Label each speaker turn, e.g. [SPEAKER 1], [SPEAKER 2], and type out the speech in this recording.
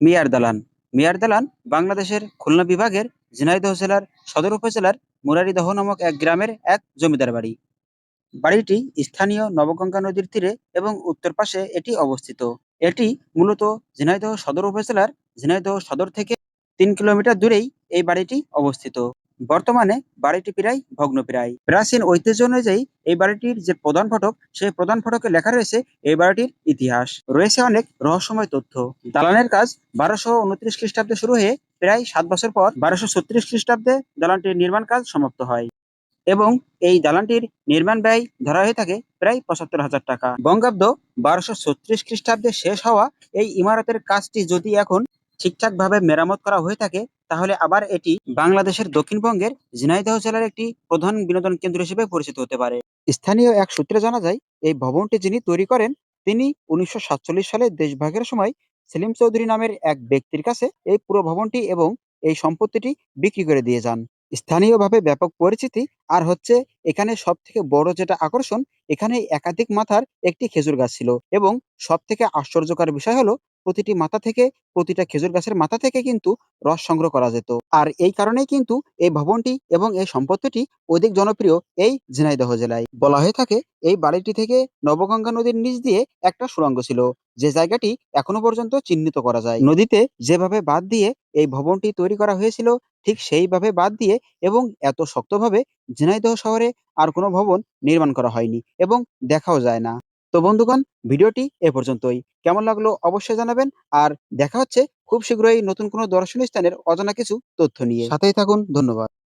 [SPEAKER 1] মিয়ার দালান। মিয়ার দালান বাংলাদেশের খুলনা বিভাগের ঝিনাইদহ জেলার সদর উপজেলার মুরারিদহ নামক এক গ্রামের এক জমিদার বাড়ি। বাড়িটি স্থানীয় নবগঙ্গা নদীর তীরে এবং উত্তর পাশে এটি অবস্থিত। এটি মূলত ঝিনাইদহ সদর উপজেলার ঝিনাইদহ সদর থেকে তিন কিলোমিটার দূরেই এই বাড়িটি অবস্থিত। বর্তমানে বাড়িটি প্রায় ভগ্নপ্রায়। প্রাচীন ঐতিহ্য অনুযায়ী এই বাড়িটির যে প্রধান ফটক, সেই প্রধান ফটকে লেখা রয়েছে এই বাড়িটির ইতিহাস। রয়েছে অনেক রহস্যময় তথ্য। দালানের কাজ বারোশো উনত্রিশ খ্রিস্টাব্দে শুরু হয়ে প্রায় সাত বছর পর বারোশো ছত্রিশ খ্রিস্টাব্দে দালানটির নির্মাণ কাজ সমাপ্ত হয় এবং এই দালানটির নির্মাণ ব্যয় ধরা হয়ে থাকে প্রায় পঁচাত্তর হাজার টাকা। বঙ্গাব্দ বারোশো ছত্রিশ খ্রিস্টাব্দে শেষ হওয়া এই ইমারতের কাজটি যদি এখন ঠিকঠাকভাবে মেরামত করা হয়ে থাকে, তাহলে আবার এটি বাংলাদেশের দক্ষিণবঙ্গের ঝিনাইদহ জেলার একটি প্রধান বিনোদন কেন্দ্র হিসেবে পরিচিত হতে পারে। স্থানীয় এক সূত্রে জানা যায়, এই ভবনটি যিনি তৈরি করেন, তিনি উনিশশো সাতচল্লিশ সালে দেশভাগের সময় সেলিম চৌধুরী নামের এক ব্যক্তির কাছে এই পুরো ভবনটি এবং এই সম্পত্তিটি বিক্রি করে দিয়ে যান। স্থানীয়ভাবে ব্যাপক পরিচিতি, আর হচ্ছে এখানে সব থেকে বড় যেটা আকর্ষণ এখানে একাধিক মাথার একটি খেজুর গাছ ছিল এবং সব থেকে আশ্চর্যকর বিষয় হলো প্রতিটি মাথা থেকে, প্রতিটা খেজুর গাছের মাথা থেকে কিন্তু রস সংগ্রহ করা যেত। আর এই কারণেই কিন্তু এই ভবনটি এবং এই সম্পত্তিটি অধিক জনপ্রিয় এই ঝিনাইদহ জেলায়। বলা হয়ে থাকে, এই বাড়িটি থেকে নবগঙ্গা নদীর নিচ দিয়ে একটা সুড়ঙ্গ ছিল, যে জায়গাটি এখনও পর্যন্ত চিহ্নিত করা যায়। নদীতে যেভাবে বাদ দিয়ে এই ভবনটি তৈরি করা হয়েছিল, ঠিক সেইভাবে বাদ দিয়ে এবং এত শক্তভাবে ঝিনাইদহ শহরে আর কোনো ভবন নির্মাণ করা হয়নি এবং দেখাও যায় না। তো বন্ধুগণ, ভিডিওটি এ পর্যন্তই। কেমন লাগল অবশ্যই জানাবেন আর দেখা হচ্ছে খুব শীঘ্রই নতুন কোনো দর্শনীয় স্থানের অজানা কিছু তথ্য নিয়ে। সাথেই থাকুন, ধন্যবাদ।